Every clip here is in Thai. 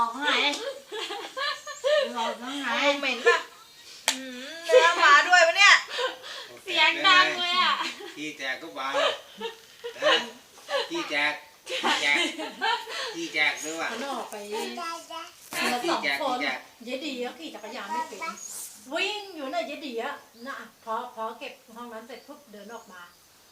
อกไงหลอกยังไงเอาเหม็นป่ะอืมเนื้อหมาด้วยปะเนี่ย เสียงดังเลยอะที่แจกก็เบานะที่แจกที่แจกที่แจกด้วยว่ะมันออกไปนะมาสที่องแจกคที่นแจกเยดีก็ขี่จักรยานไม่เป็นวิ่งอยู่น่ะเยดีอะน่ะพอพอเก็บห้องนั้นเสร็จปุ๊บเดินออกมา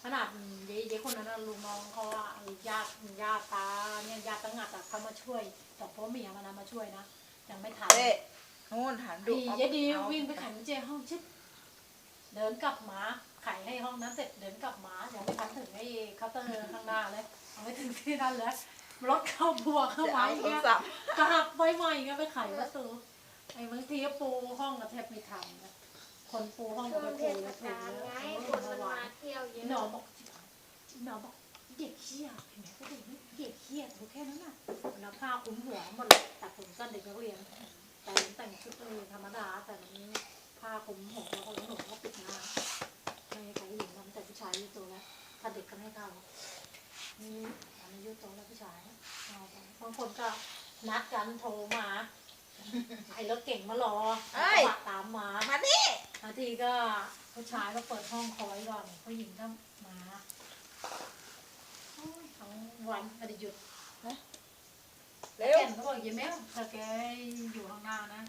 ขนาดเยเยคนนั้นน่ะลุงน้องเขาว่าญาติญาติตาเนี่ยญาติตั้งงัดอะเขามาช่วยแต่พ่อเมียมันนะมาช่วยนะยังไม่ทันเด้นู่นหันดูดีเอาเยดีวิ่งไปไขกุญแจห้องชึบเดินกลับมาไขให้ห้องนั้นเสร็จเดินกลับมายังไม่ทันถึงไอ้เคาน์เตอร์ข้างหน้าเลยยังไม่ถึงที่นั่นเลยรถเข้าบัวเข้าไว้เอาโทรเนี่ยกราบไว้ใหม่ก็ไปไขประตูไอ้บางทีก็ปูห้องก็แทบไม่ทันนคนปูห้องก็ช่วไป อบอกหนอบอกเด็กเขี้ยเห็นไหมก็เด็กเด็กเขี้ยดูแค่นั้นน่ะแล้วผ้าคลุมหัวหมดเลยแต่ผมก็เด็กนักเรียนแต่แต่งชุดนักเรียนธรรมดาแต่อันนี้ผ้าคลุมหัวแล้วก็หัวก็ปิดหน้าไม่ให้ใครเห็นนแต่ผู้ชายอยุโตแล้วถ้าเด็กก็ไม่เข้านี่อันนี้อายุโตแล้วผู้ชายเอาบางคนก็นัดกันโทรมา ไอ้รถเก่งมารอเอ้กยระบะตามมามานี่บางทีก็ผู้ชายก็เปิดห้องคอยก่อนผู้หญิงก็มาโอ้ยทั้งวันไม่ได้หยุดเร็วแก่นเขาบอกอยังแม่ถ้าแกอยู่ข้างหน้านะ